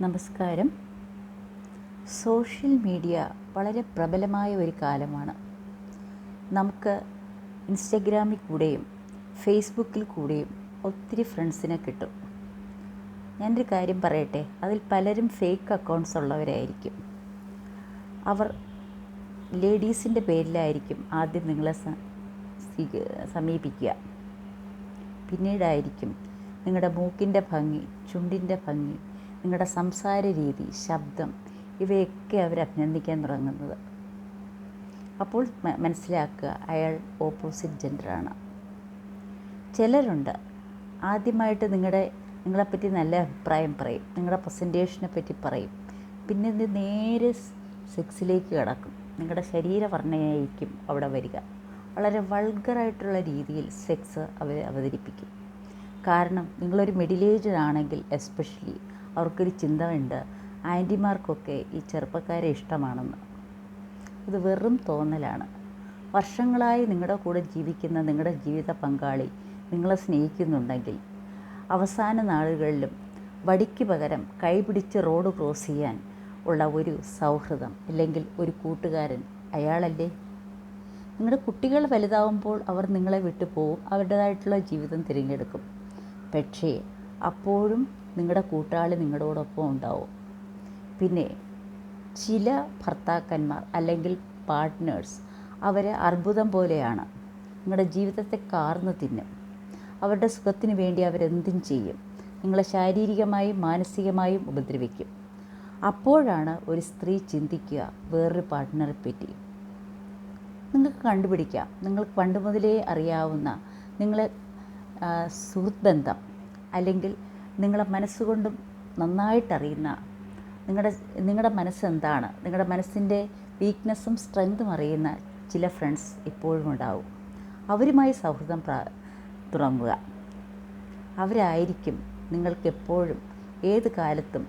നമസ്കാരം. Social media വളരെ പ്രബലമായ ഒരു കാലമാണ്. നമുക്ക് ഇൻസ്റ്റഗ്രാമിൽ കൂടെയും ഫേസ്ബുക്കിൽ കൂടെയും ഒത്തിരി ഫ്രണ്ട്സിനെ കിട്ടും. ഞാനൊരു കാര്യം പറയട്ടെ അതിൽ പലരും ഫേക്ക് അക്കൗണ്ട്സ് ഉള്ളവരായിരിക്കും. അവർ ലേഡീസിന്റെ പേരിലായിരിക്കും ആദ്യം നിങ്ങളെ സമീപിക്കുക. പിന്നീടായിരിക്കും നിങ്ങളുടെ മൂക്കിന്റെ ഭംഗി ചുണ്ടിന്റെ ഭംഗി നിങ്ങളുടെ സംസാര രീതി ശബ്ദം ഇവയൊക്കെ അവർ അഭിനന്ദിക്കാൻ തുടങ്ങുന്നത്. അപ്പോൾ മനസ്സിലാക്കുക അയാൾ ഓപ്പോസിറ്റ് ജെൻഡറാണ് ചിലരുണ്ട് ആദ്യമായിട്ട് നിങ്ങളുടെ നിങ്ങളെപ്പറ്റി നല്ല അഭിപ്രായം പറയും നിങ്ങളുടെ പ്രസന്റേഷനെ പറ്റി പറയും. പിന്നെ ഇത് നേരെ സെക്സിലേക്ക് കിടക്കും. നിങ്ങളുടെ ശരീരവർണയായിരിക്കും അവിടെ വരിക. വളരെ വൾഗറായിട്ടുള്ള രീതിയിൽ സെക്സ് അവർ അവതരിപ്പിക്കും. കാരണം നിങ്ങളൊരു മിഡിൽ ഏജ് ആണെങ്കിൽ എസ്പെഷ്യലി അവർക്കൊരു ചിന്ത ഉണ്ട് ആന്റിമാർക്കൊക്കെ ഈ ചെറുപ്പക്കാരെ ഇഷ്ടമാണെന്ന്. ഇത് വെറും തോന്നലാണ്. വർഷങ്ങളായി നിങ്ങളുടെ കൂടെ ജീവിക്കുന്ന നിങ്ങളുടെ ജീവിത പങ്കാളി നിങ്ങളെ സ്നേഹിക്കുന്നുണ്ടെങ്കിൽ അവസാന നാളുകളിലും വടിക്ക് പകരം കൈപിടിച്ച് റോഡ് ക്രോസ് ചെയ്യാൻ ഉള്ള ഒരു സൗഹൃദം അല്ലെങ്കിൽ ഒരു കൂട്ടുകാരൻ അയാളല്ലേ? നിങ്ങളുടെ കുട്ടികൾ വലുതാവുമ്പോൾ അവർ നിങ്ങളെ വിട്ടു പോവും. അവരുടേതായിട്ടുള്ള ജീവിതം തിരഞ്ഞെടുക്കും. പക്ഷേ അപ്പോഴും നിങ്ങളുടെ കൂട്ടാളി നിങ്ങളോടൊപ്പം ഉണ്ടാവും. പിന്നെ ചില ഭർത്താക്കന്മാർ അല്ലെങ്കിൽ പാർട്ട്നേഴ്സ് അവരെ അർബുദം പോലെയാണ്. നിങ്ങളുടെ ജീവിതത്തെ കാർന്നു തിന്നും. അവരുടെ സുഖത്തിന് വേണ്ടി അവരെന്തും ചെയ്യും. നിങ്ങളെ ശാരീരികമായും മാനസികമായും ഉപദ്രവിക്കും. അപ്പോഴാണ് ഒരു സ്ത്രീ ചിന്തിക്കുക വേറൊരു പാർട്ട്ണറെ പറ്റി നിങ്ങൾക്ക് കണ്ടുപിടിക്കാം. നിങ്ങൾക്ക് പണ്ട് മുതലേ അറിയാവുന്ന നിങ്ങളെ സുഹൃത്ത് ബന്ധം അല്ലെങ്കിൽ നിങ്ങളെ മനസ്സുകൊണ്ടും നന്നായിട്ടറിയുന്ന നിങ്ങളുടെ നിങ്ങളുടെ മനസ്സെന്താണ്? നിങ്ങളുടെ മനസ്സിന്റെ വീക്ക്നെസ്സും സ്ട്രെങ്തും അറിയുന്ന ചില ഫ്രണ്ട്സ് ഇപ്പോഴും ഉണ്ടാവും. അവരുമായി സൗഹൃദം തുടങ്ങുക അവരായിരിക്കും നിങ്ങൾക്കെപ്പോഴും ഏത് കാലത്തും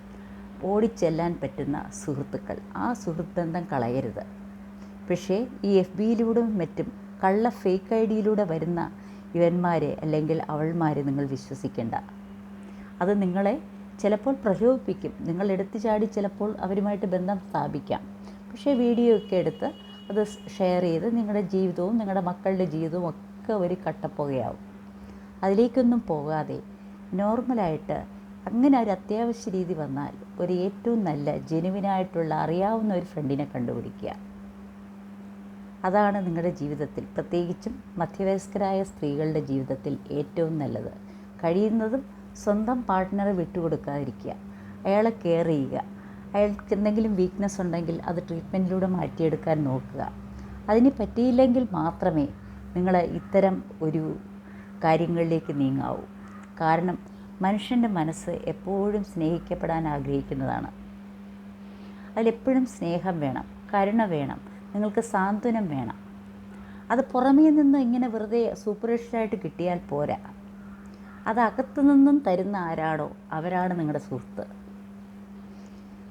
ഓടിച്ചെല്ലാൻ പറ്റുന്ന സുഹൃത്തുക്കൾ. ആ സുഹൃത്ത് ബന്ധം കളയരുത്. പക്ഷേ ഈ എഫ് ബിയിലൂടെ മറ്റും കള്ള ഫേക്ക് ഐ ഡിയിലൂടെ വരുന്ന ഇവന്മാരെ അല്ലെങ്കിൽ അവൾമാരെ നിങ്ങൾ വിശ്വസിക്കേണ്ട. അത് നിങ്ങളെ ചിലപ്പോൾ പ്രലോഭിപ്പിക്കും. നിങ്ങൾ എടുത്തു ചാടി ചിലപ്പോൾ അവരുമായിട്ട് ബന്ധം സ്ഥാപിക്കാം. പക്ഷേ വീഡിയോ ഒക്കെ എടുത്ത് അത് ഷെയർ ചെയ്ത് നിങ്ങളുടെ ജീവിതവും നിങ്ങളുടെ മക്കളുടെ ജീവിതവും ഒക്കെ ഒരു കട്ടപ്പുകയാവും. അതിലേക്കൊന്നും പോകാതെ നോർമലായിട്ട് അങ്ങനെ ഒരു അത്യാവശ്യ രീതി വന്നാൽ ഒരു ഏറ്റവും നല്ല ജെനുവിനായിട്ടുള്ള അറിയാവുന്ന ഒരു ഫ്രണ്ടിനെ കണ്ടുപിടിക്കുക. അതാണ് നിങ്ങളുടെ ജീവിതത്തിൽ പ്രത്യേകിച്ചും മധ്യവയസ്കരായ സ്ത്രീകളുടെ ജീവിതത്തിൽ ഏറ്റവും നല്ലത്. കഴിയുന്നതും സ്വന്തം പാർട്ട്ണറെ വിട്ടുകൊടുക്കാതിരിക്കുക. അയാളെ കെയർ ചെയ്യുക. അയാൾക്ക് എന്തെങ്കിലും വീക്ക്നെസ് ഉണ്ടെങ്കിൽ അത് ട്രീറ്റ്മെന്റിലൂടെ മാറ്റിയെടുക്കാൻ നോക്കുക. അതിന് പറ്റിയില്ലെങ്കിൽ മാത്രമേ നിങ്ങൾ ഇത്തരം ഒരു കാര്യങ്ങളിലേക്ക് നീങ്ങാവൂ. കാരണം മനുഷ്യന്റെ മനസ്സ് എപ്പോഴും സ്നേഹിക്കപ്പെടാൻ ആഗ്രഹിക്കുന്നതാണ്. അതിലെപ്പോഴും സ്നേഹം വേണം കരുണ വേണം. നിങ്ങൾക്ക് സാന്ത്വനം വേണം. അത് പുറമേ നിന്ന് ഇങ്ങനെ വെറുതെ സൂപ്പർഫിഷ്യലായിട്ട് കിട്ടിയാൽ പോരാ. അത് അകത്തു നിന്നും തരുന്ന ആരാണോ അവരാണ് നിങ്ങളുടെ സുഹൃത്ത്.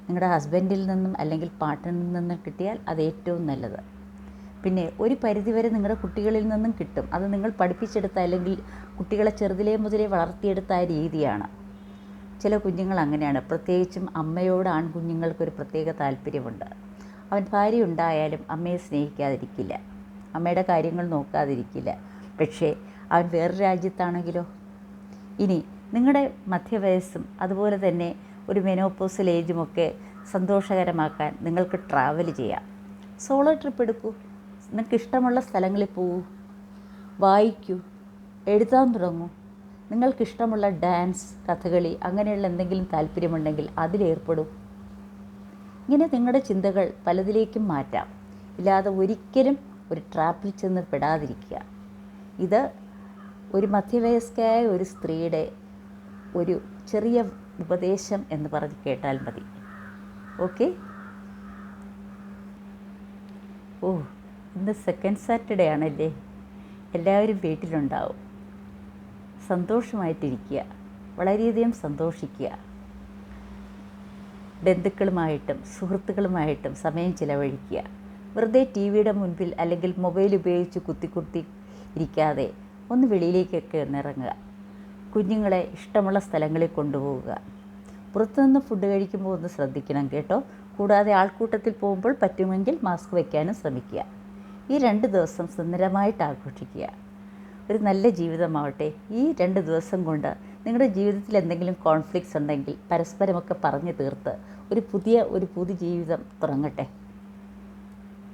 നിങ്ങളുടെ ഹസ്ബൻഡിൽ നിന്നും അല്ലെങ്കിൽ പാർട്ട്ണറിൽ നിന്നും കിട്ടിയാൽ അത് ഏറ്റവും നല്ലത്. പിന്നെ ഒരു പരിധിവരെ നിങ്ങളുടെ കുട്ടികളിൽ നിന്നും കിട്ടും. അത് നിങ്ങൾ പഠിപ്പിച്ചെടുത്ത അല്ലെങ്കിൽ കുട്ടികളെ ചെറുതിലേ മുതലേ വളർത്തിയെടുത്ത ആ രീതിയാണ്. ചില കുഞ്ഞുങ്ങൾ അങ്ങനെയാണ്. പ്രത്യേകിച്ചും അമ്മയോട് ആൺകുഞ്ഞുങ്ങൾക്കൊരു പ്രത്യേക താല്പര്യമുണ്ട്. അവൻ ഭാര്യ ഉണ്ടായാലും അമ്മയെ സ്നേഹിക്കാതിരിക്കില്ല. അമ്മയുടെ കാര്യങ്ങൾ നോക്കാതിരിക്കില്ല. പക്ഷേ അവൻ വേറെ രാജ്യത്താണെങ്കിലോ? ഇനി നിങ്ങളുടെ മധ്യവയസ്സും അതുപോലെ തന്നെ ഒരു മെനോപ്പോസൽ ഏജുമൊക്കെ സന്തോഷകരമാക്കാൻ നിങ്ങൾക്ക് ട്രാവൽ ചെയ്യാം. സോളോ ട്രിപ്പ് എടുക്കൂ. നിങ്ങൾക്ക് ഇഷ്ടമുള്ള സ്ഥലങ്ങളിൽ പോകൂ. വായിക്കൂ. എഴുതാൻ തുടങ്ങൂ. നിങ്ങൾക്കിഷ്ടമുള്ള ഡാൻസ് കഥകളി അങ്ങനെയുള്ള എന്തെങ്കിലും താല്പര്യമുണ്ടെങ്കിൽ അതിലേർപ്പെടൂ. ഇങ്ങനെ നിങ്ങളുടെ ചിന്തകൾ പലതിലേക്കും മാറ്റാം. ഇല്ലാതെ ഒരിക്കലും ഒരു ട്രാപ്പിൽ ചെന്ന് പെടാതിരിക്കുക. ഇത് ഒരു മധ്യവയസ്കയായ ഒരു സ്ത്രീയുടെ ഒരു ചെറിയ ഉപദേശം എന്ന് പറഞ്ഞ് കേട്ടാൽ മതി. ഓക്കെ? ഓ ഇന്ന് സെക്കൻഡ് സാറ്റർഡേ ആണല്ലേ? എല്ലാവരും വീട്ടിലുണ്ടാവും. സന്തോഷമായിട്ടിരിക്കുക. വളരെയധികം സന്തോഷിക്കുക. ബന്ധുക്കളുമായിട്ടും സുഹൃത്തുക്കളുമായിട്ടും സമയം ചിലവഴിക്കുക. വെറുതെ ടി വിയുടെ മുൻപിൽ അല്ലെങ്കിൽ മൊബൈൽ ഉപയോഗിച്ച് കുത്തി കുത്തി ഇരിക്കാതെ ഒന്ന് വെളിയിലേക്കൊക്കെ ഒന്നിറങ്ങുക കുഞ്ഞുങ്ങളെ ഇഷ്ടമുള്ള സ്ഥലങ്ങളിൽ കൊണ്ടുപോവുക. പുറത്തുനിന്ന് ഫുഡ് കഴിക്കുമ്പോൾ ഒന്ന് ശ്രദ്ധിക്കണം കേട്ടോ. കൂടാതെ ആൾക്കൂട്ടത്തിൽ പോകുമ്പോൾ പറ്റുമെങ്കിൽ മാസ്ക് വയ്ക്കാനും ശ്രമിക്കുക. ഈ രണ്ട് ദിവസം സുന്ദരമായിട്ട് ആഘോഷിക്കുക. ഒരു നല്ല ജീവിതമാവട്ടെ. ഈ രണ്ട് ദിവസം കൊണ്ട് നിങ്ങളുടെ ജീവിതത്തിൽ എന്തെങ്കിലും കോൺഫ്ലിക്ട്സ് ഉണ്ടെങ്കിൽ പരസ്പരമൊക്കെ പറഞ്ഞു തീർത്ത് ഒരു പുതിയ ഒരു പുതു ജീവിതം തുടങ്ങട്ടെ.